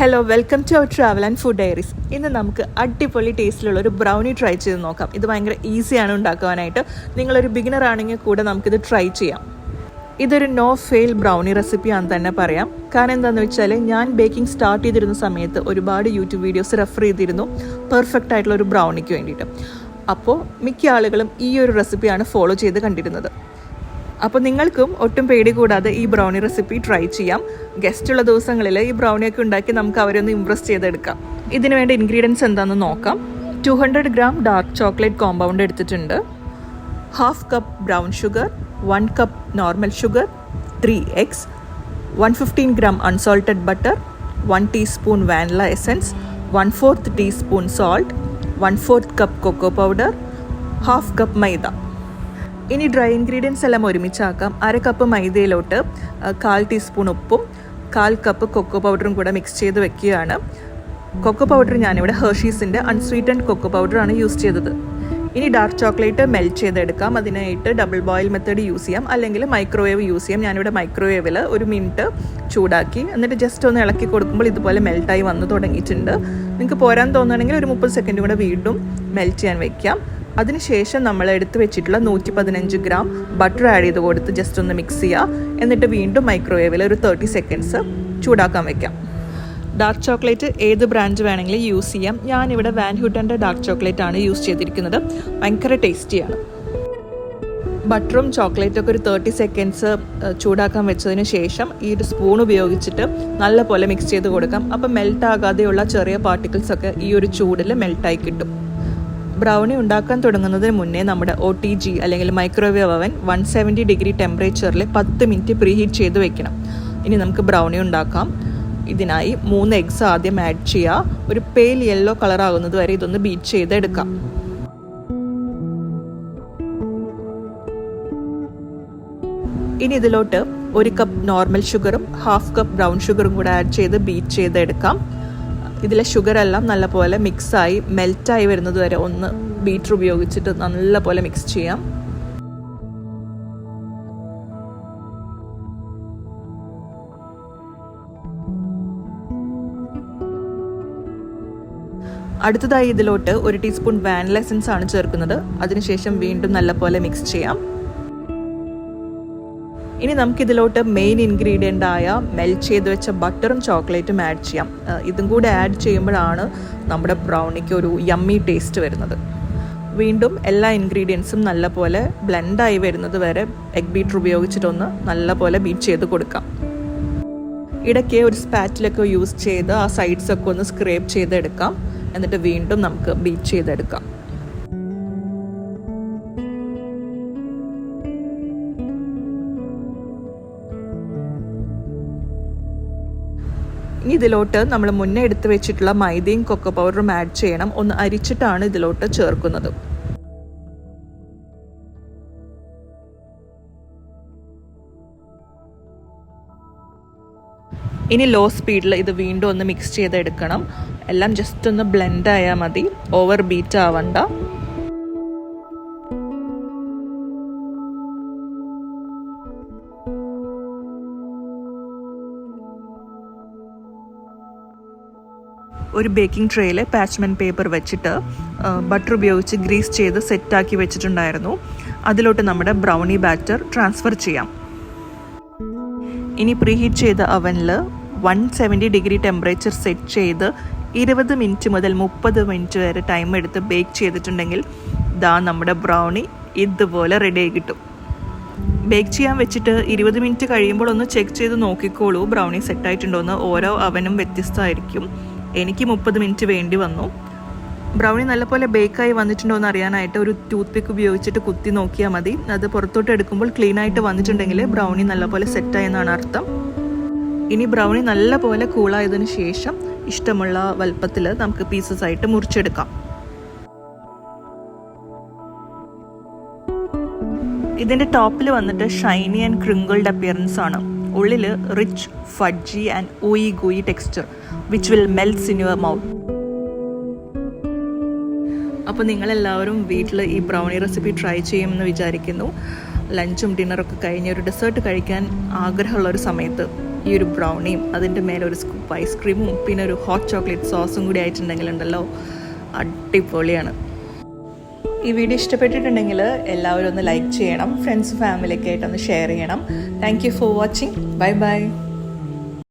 Hello welcome to our travel and food diaries ഇന്ന് നമുക്ക് അടിപൊളി ടേസ്റ്റിലുള്ള ഒരു ബ്രൗണി ട്രൈ ചെയ്ത് നോക്കാം. ഇത് ഭയങ്കര ഈസിയാണ് ഉണ്ടാക്കുവാനായിട്ട്. നിങ്ങളൊരു ബിഗിനർ ആണെങ്കിൽ കൂടെ നമുക്കിത് ട്രൈ ചെയ്യാം. ഇതൊരു നോ ഫെയിൽ ബ്രൗണി റെസിപ്പിയാണെന്ന് തന്നെ പറയാം. കാരണം എന്താണെന്ന് വെച്ചാൽ ഞാൻ ബേക്കിംഗ് സ്റ്റാർട്ട് ചെയ്തിരുന്ന സമയത്ത് ഒരുപാട് യൂട്യൂബ് വീഡിയോസ് റെഫർ ചെയ്തിരുന്നു. പെർഫെക്റ്റ് ആയിട്ടുള്ള ഒരു ബ്രൗണിക്ക് വേണ്ടിയിട്ട്. അപ്പോൾ മിക്ക ആളുകളും ഈ ഒരു റെസിപ്പിയാണ് ഫോളോ ചെയ്ത് കണ്ടിരുന്നത്. അപ്പോൾ നിങ്ങൾക്കും ഒട്ടും പേടി കൂടാതെ ഈ ബ്രൗണി റെസിപ്പി ട്രൈ ചെയ്യാം. ഗസ്റ്റുള്ള ദിവസങ്ങളിൽ ഈ ബ്രൗണിയൊക്കെ ഉണ്ടാക്കി നമുക്ക് അവരൊന്ന് ഇമ്പ്രസ് ചെയ്തെടുക്കാം. ഇതിന് വേണ്ട ഇൻഗ്രീഡിയൻസ് എന്താണെന്ന് നോക്കാം. Two hundred gram dark chocolate compound എടുത്തിട്ടുണ്ട്. Half cup brown sugar one cup normal sugar three eggs one fifteen gram unsalted butter one teaspoon vanilla essence one fourth teaspoon salt one fourth cup cocoa powder half cup maida ഇനി dry ingredients എല്ലാം ഒരുമിച്ചാക്കാം. അര cup മൈദയിലോട്ട് കാൽ teaspoon ഉപ്പും കാൽ cup cocoa പൗഡറും കൂടെ mix ചെയ്ത് വെക്കുകയാണ്. കൊക്കോ പൗഡർ ഞാനിവിടെ ഹേർഷീസിന്റെ അൺസ്വീറ്റൻഡ് കൊക്കോ പൗഡറാണ് യൂസ് ചെയ്തത്. ഇനി ഡാർക്ക് ചോക്ലേറ്റ് മെൽറ്റ് ചെയ്തെടുക്കാം. അതിനായിട്ട് ഡബിൾ ബോയിൽ മെത്തേഡ് യൂസ് ചെയ്യാം. അല്ലെങ്കിൽ മൈക്രോവേവ് യൂസ് ചെയ്യാം. ഞാനിവിടെ മൈക്രോവേവിൽ ഒരു മിനിറ്റ് ചൂടാക്കി എന്നിട്ട് ജസ്റ്റ് ഒന്ന് ഇളക്കി കൊടുക്കുമ്പോൾ ഇതുപോലെ മെൽറ്റായി വന്ന് തുടങ്ങിയിട്ടുണ്ട്. നിങ്ങൾക്ക് പോരാൻ തോന്നുകയാണെങ്കിൽ ഒരു മുപ്പത് സെക്കൻഡ് കൂടെ വീണ്ടും മെൽറ്റ് ചെയ്യാൻ വെക്കാം. അതിനുശേഷം നമ്മൾ എടുത്തു വെച്ചിട്ടുള്ള നൂറ്റി പതിനഞ്ച് ഗ്രാം ബട്ടർ ആഡ് ചെയ്ത് കൊടുത്ത് ജസ്റ്റ് ഒന്ന് മിക്സ് ചെയ്യുക എന്നിട്ട് വീണ്ടും മൈക്രോവേവിൽ ഒരു തേർട്ടി സെക്കൻഡ്സ് ചൂടാക്കാൻ വെക്കാം. ഡാർക്ക് ചോക്ലേറ്റ് ഏത് ബ്രാൻഡ് വേണമെങ്കിലും യൂസ് ചെയ്യാം. ഞാനിവിടെ വാൻ ഡാർക്ക് ചോക്ലേറ്റ് ആണ് യൂസ് ചെയ്തിരിക്കുന്നത്. ഭയങ്കര ടേസ്റ്റിയാണ് ബട്ടറും ചോക്ലേറ്റും ഒക്കെ ഒരു തേർട്ടി സെക്കൻഡ്സ് ചൂടാക്കാൻ വെച്ചതിന് ശേഷം ഈ ഒരു സ്പൂൺ ഉപയോഗിച്ചിട്ട് നല്ലപോലെ മിക്സ് ചെയ്ത് കൊടുക്കാം. അപ്പം മെൽറ്റ് ചെറിയ പാർട്ടിക്കിൾസ് ഒക്കെ ഈ ഒരു ചൂടിൽ മെൽറ്റായി കിട്ടും. ബ്രൗണി ഉണ്ടാക്കാൻ തുടങ്ങുന്നതിന് മുന്നേ നമ്മുടെ ഒ ടി ജി അല്ലെങ്കിൽ microwave oven one seventy degree ടെമ്പറേച്ചറിൽ പത്ത് മിനിറ്റ് പ്രീഹീറ്റ് ചെയ്ത് വെക്കണം. ഇനി നമുക്ക് ബ്രൗണി ഉണ്ടാക്കാം. ഇതിനായി മൂന്ന് എഗ്സ് ആദ്യം ആഡ് ചെയ്യുക ഒരു പേൽ യെല്ലോ കളർ ആകുന്നത് വരെ ഇതൊന്ന് ബീറ്റ് ചെയ്തെടുക്കാം. ഇനി ഇതിലോട്ട് ഒരു കപ്പ് നോർമൽ ഷുഗറും ഹാഫ് കപ്പ് ബ്രൗൺ ഷുഗറും കൂടെ ആഡ് ചെയ്ത് ബീറ്റ് ചെയ്തെടുക്കാം. ഇതിലെ ഷുഗർ എല്ലാം നല്ലപോലെ മിക്സായി മെൽറ്റായി വരുന്നത് വരെ ഒന്ന് ബീറ്റർ ഉപയോഗിച്ചിട്ട് നല്ലപോലെ മിക്സ് ചെയ്യാം. അടുത്തതായി ഇതിലോട്ട് ഒരു ടീസ്പൂൺ വാനില എസൻസ് ആണ് ചേർക്കുന്നത്. അതിനുശേഷം വീണ്ടും നല്ലപോലെ മിക്സ് ചെയ്യാം. ഇനി നമുക്കിതിലോട്ട് മെയിൻ ഇൻഗ്രീഡിയന്റ് ആയ മെൽറ്റ് ചെയ്ത് വെച്ച ബട്ടറും ചോക്ലേറ്റും ആഡ് ചെയ്യാം. ഇതും കൂടെ ആഡ് ചെയ്യുമ്പോഴാണ് നമ്മുടെ ബ്രൗണിക്ക് ഒരു യമ്മി ടേസ്റ്റ് വരുന്നത്. വീണ്ടും എല്ലാ ഇൻഗ്രീഡിയൻസും നല്ലപോലെ ബ്ലെൻഡായി വരുന്നത് വരെ എഗ് ബീറ്റർ ഉപയോഗിച്ചിട്ടൊന്ന് നല്ലപോലെ ബീറ്റ് ചെയ്ത് കൊടുക്കാം. ഇടയ്ക്ക് ഒരു സ്പാറ്റിലൊക്കെ യൂസ് ചെയ്ത് ആ സൈഡ്സൊക്കെ ഒന്ന് സ്ക്രേപ്പ് ചെയ്തെടുക്കാം. എന്നിട്ട് വീണ്ടും നമുക്ക് ബീറ്റ് ചെയ്തെടുക്കാം. ഇനി ഇതിലോട്ട് നമ്മൾ മുന്നേ എടുത്ത് വെച്ചിട്ടുള്ള മൈദയും കൊക്കോ പൗഡറും ആഡ് ചെയ്യണം. ഒന്ന് അരിച്ചിട്ടാണ് ഇതിലോട്ട് ചേർക്കുന്നത്. ഇനി ലോ സ്പീഡിൽ ഇത് വീണ്ടും ഒന്ന് മിക്സ് ചെയ്തെടുക്കണം. എല്ലാം ജസ്റ്റ് ഒന്ന് ബ്ലെൻഡ് ആയാൽ മതി. ഓവർ ബീറ്റ് ആവണ്ട. ഒരു ബേക്കിംഗ് ട്രേയിൽ പാച്ച്മെൻ പേപ്പർ വെച്ചിട്ട് ബട്ടർ ഉപയോഗിച്ച് ഗ്രീസ് ചെയ്ത് സെറ്റാക്കി വെച്ചിട്ടുണ്ടായിരുന്നു. അതിലോട്ട് നമ്മുടെ ബ്രൗണി ബാറ്റർ ട്രാൻസ്ഫർ ചെയ്യാം. ഇനി പ്രീഹീറ്റ് ചെയ്ത അവനിൽ one seventy degree temperature set ചെയ്ത് ഇരുപത് മിനിറ്റ് മുതൽ മുപ്പത് മിനിറ്റ് വരെ ടൈം എടുത്ത് ബേക്ക് ചെയ്തിട്ടുണ്ടെങ്കിൽ ദാ നമ്മുടെ ബ്രൗണി ഇതുപോലെ റെഡി ആയി കിട്ടും. ബേക്ക് ചെയ്യാൻ വെച്ചിട്ട് ഇരുപത് മിനിറ്റ് കഴിയുമ്പോൾ ഒന്ന് ചെക്ക് ചെയ്ത് നോക്കിക്കോളൂ ബ്രൗണി സെറ്റായിട്ടുണ്ടോ എന്ന്. ഓരോ അവനും വ്യത്യസ്തമായിരിക്കും. എനിക്ക് മുപ്പത് മിനിറ്റ് വേണ്ടി വന്നു. ബ്രൗണി നല്ലപോലെ ബേക്കായി വന്നിട്ടുണ്ടോ എന്ന് അറിയാനായിട്ട് ഒരു ടൂത്ത് പിക്ക് ഉപയോഗിച്ചിട്ട് കുത്തി നോക്കിയാൽ മതി. അത് പുറത്തോട്ട് എടുക്കുമ്പോൾ ക്ലീൻ ആയിട്ട് വന്നിട്ടുണ്ടെങ്കിൽ ബ്രൗണി നല്ലപോലെ സെറ്റായി എന്നാണ് അർത്ഥം. ഇനി ബ്രൗണി നല്ലപോലെ കൂളായതിനു ശേഷം ഇഷ്ടമുള്ള വലുപ്പത്തിൽ നമുക്ക് പീസസ് ആയിട്ട് മുറിച്ചെടുക്കാം. ഇതിന്റെ ടോപ്പിൽ വന്നിട്ട് ഷൈനി ആൻഡ് ക്രിങ്കിൾഡ് അപ്പിയറൻസ് ആണ്. ഉള്ളിൽ rich fudgy and ooey gooey texture which will melts in your mouth അപ്പോൾ നിങ്ങളെല്ലാവരും വീട്ടിൽ ഈ ബ്രൗണി റെസിപ്പി ട്രൈ ചെയ്യുമെന്ന് വിചാരിക്കുന്നു. ലഞ്ചും ഡിന്നറും ഒക്കെ കഴിഞ്ഞ് ഒരു ഡെസേർട്ട് കഴിക്കാൻ ആഗ്രഹമുള്ള ഒരു സമയത്ത് ഈ ഒരു ബ്രൗണിയും അതിന്റെ മേലെ ഒരു സ്കൂപ്പ് ഐസ്ക്രീമും പിന്നെ ഒരു ഹോട്ട് ചോക്ലേറ്റ് സോസും കൂടി ആയിട്ടുണ്ടെങ്കിലുണ്ടല്ലോ. അടിപൊളിയാണ്. ഈ വീഡിയോ ഇഷ്ടപ്പെട്ടിട്ടുണ്ടെങ്കിൽ എല്ലാവരും ഒന്ന് ലൈക്ക് ചെയ്യണം. ഫ്രണ്ട്സ് ഫാമിലിയൊക്കെ ആയിട്ടൊന്ന് ഷെയർ ചെയ്യണം. Thank you for watching bye bye